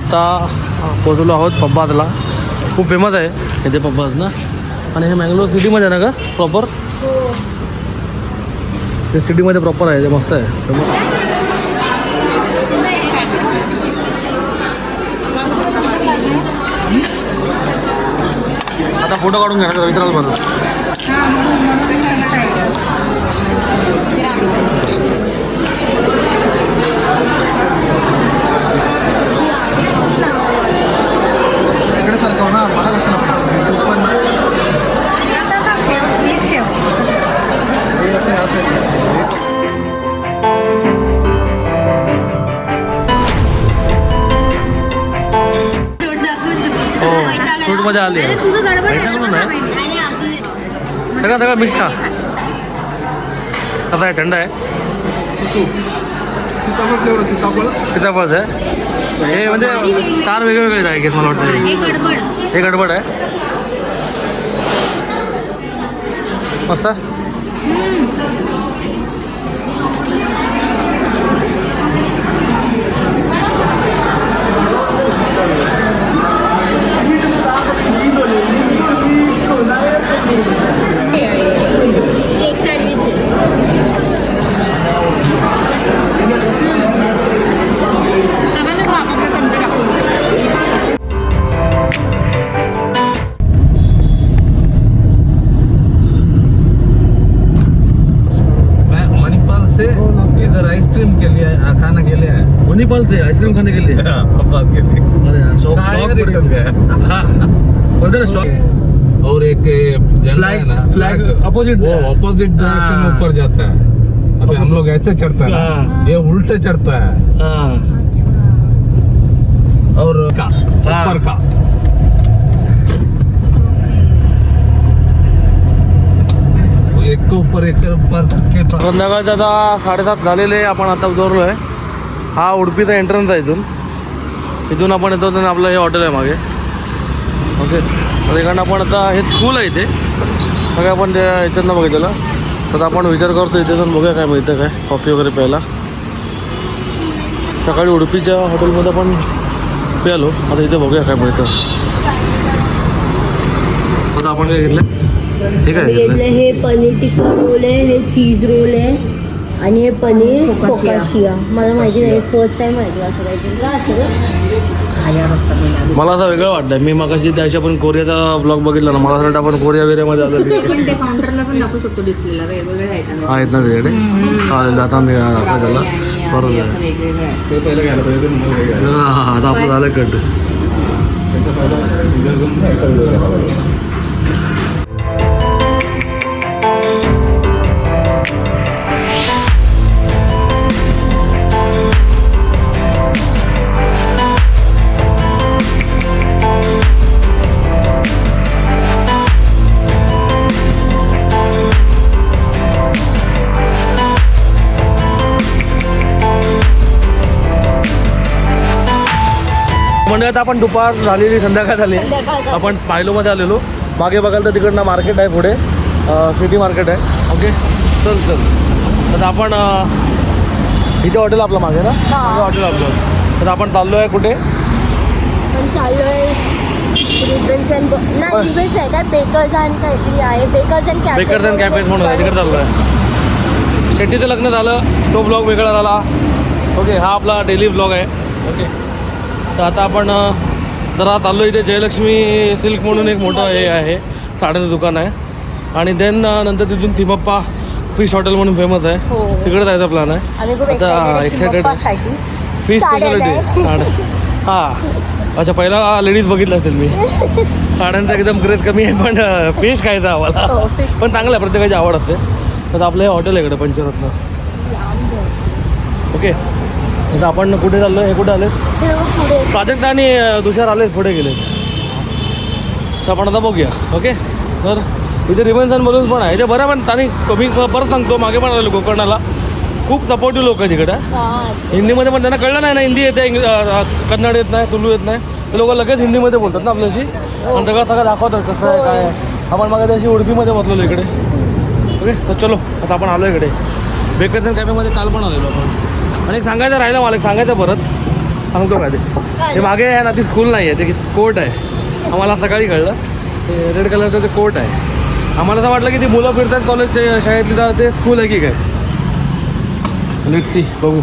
आता पोचलो आहोत पब्बाजला खूप फेमस आहे. इथे पब्बाज ना? आणि हे मँगलोर सिटीमध्ये आहे ना का प्रॉपर ते सिटीमध्ये प्रॉपर आहे ते मस्त आहे. आता फोटो काढून घ्या विचारायला बरं सूटमध्ये आली. सगळं सगळं मिक्स खा. कसं आहे? थंड आहे? सीताफळ फ्लेवर सीताफळ. सीताफळचं आहे? हे म्हणजे चार वेगळे वेगळे आहे केस मला वाटतं. हे गडबड. आहे. मस्त? आया मणिपालचे आईस्क्रीम खाने के लिए. अब्बास के लिए. अरे यार हाँ. शॉप और एक झंडा है ना वो है। Opposite direction. ऊपर जाता है. अभी हम लोग ऐसे चढ़ता है ये उल्टे चढ़ता है. और का। ऊपर का. एक के ऊपर एक के ऊपर संध्याकाळचे आता साडेसात झालेले आपण आता उतरलो आहे हा उडपीचा एंट्रन्स आहे इथून. इथून आपण येतो तर आपलं हे हॉटेल आहे मागे. ओके तर इकडनं आपण आता हे स्कूल आहे इथे. सगळं आपण त्या याच्यातनं बघितलेलं. तर आपण विचार करतो इथे जाऊन बघूया काय मिळतं काय कॉफी वगैरे प्यायला. सकाळी उडपीच्या हॉटेलमध्ये आपण प्यालो. आता इथे बघूया काय मिळतं. आता आपण काय घेतलं? हे काय घेतलं? हे पनीर टिक्का रोल आहे हे चीज रोल आहे. आणि हे पनीर फोकाशिया. मला माहिती नाही फर्स्ट टाइम माहिती असं काहीतरी. मला असं वेगळं वाटलं. मी मगाशी त्या आपण कोरियाचा ब्लॉग बघितला ना मला असं वाटतं आपण कोरिया बिरियामध्ये आलो. तिथे. पण ते काउंटरला पण दाखवू शकतो डिस्प्लेला वेगवेगळे आयटम आहेत ना तिकडे? चालेल आता मी दाखवा त्याला बरोबर असं आहे. वेगवेगळं आहे. ते पहिलं घ्यायला पाहिजे ते नंतर घ्यायला. हा, हा, आता आपलं झालं कट. त्याचा पहिला इंडिया घेऊन जायचा video म्हणजे आता आपण दुपार झालेली संध्याकाळ झाली. आपण स्मायलोमध्ये आलेलो. मागे बघाल तर तिकडनं मार्केट आहे पुढे. सिटी मार्केट आहे. ओके? चल चल. तर आपण इथे हॉटेल आपलं मागे ना? हॉटेल आपलं. तर आपण चाललो आहे कुठे? पण चालू आहे रिबन्स अँड नाही बरं. रिबन्स नाही काय बेकर्स अँड काहीतरी आहे. Bakers and cafe bakers and cafes म्हणून आहे. तिकडे चाललो आहे शेट्टीचं लग्न झालं. तो ब्लॉग वेगळा झाला. ओके हा आपला डेली ब्लॉग आहे. ओके. तर आता आपण जरा चाललो इथे जयलक्ष्मी सिल्क म्हणून एक मोठं हे आहे साड्याचं दुकान आहे. आणि देन नंतर तिथून थिमप्पा फिश हॉटेल म्हणून फेमस आहे. हो. तिकडे जायचा प्लॅन आहे. आता. साठी फिश स्पेशालिटी. साड्या हां. अच्छा पहिला लेडीज बघितलं असेल मी. साड्यांचा एकदम क्रेज कमी आहे पण फिश खायचा आम्हाला. हो पण चांगलं आहे प्रत्येकाची आवड असते. तर आपलं हे हॉटेल आहे इकडे पंचरत्न. ओके आता आपण कुठे चाललो हे कुठे आले प्राजक्त आणि तुषार आले पुढे गेले तर आपण आता बघूया ओके? तर इथे रिबन्स अँड बलून्स पण आहे. इथे बरं पण आणि मी परत सांगतो मागे पण आलेलो कोकणाला. खूप सपोर्टिव्ह लोक आहेत इकडे. हा, अच्छा. हिंदीमध्ये पण त्यांना कळलं नाही ना हिंदी येते इंग्लिश कन्नड येत नाही तुलू येत नाही. ते लोक लगेच हिंदीमध्ये बोलतात ना आपल्याशी. आणि सगळं सगळं दाखवतात कसं आहे काय आहे. आपण मागे त्याशी उडपीमध्ये बसलेलो इकडे. ओके? तर चलो आता आपण आलो इकडे. बेकर्स अँड कॅफेमध्ये काल पण आलेलो आपण. आणि सांगायचं राहिलं मला सांगायचं परत. सांगतो काय ते? हे मागे आहे ना ती स्कूल नाही आहे ते कोर्ट आहे. आम्हाला सकाळी कळलं. ते रेड कलरचं ते कोर्ट आहे. आम्हाला असं वाटलं की ती मुलं फिरतात कॉलेजच्या शाळेतली तर ते स्कूल आहे की काय? लेट सी बघू.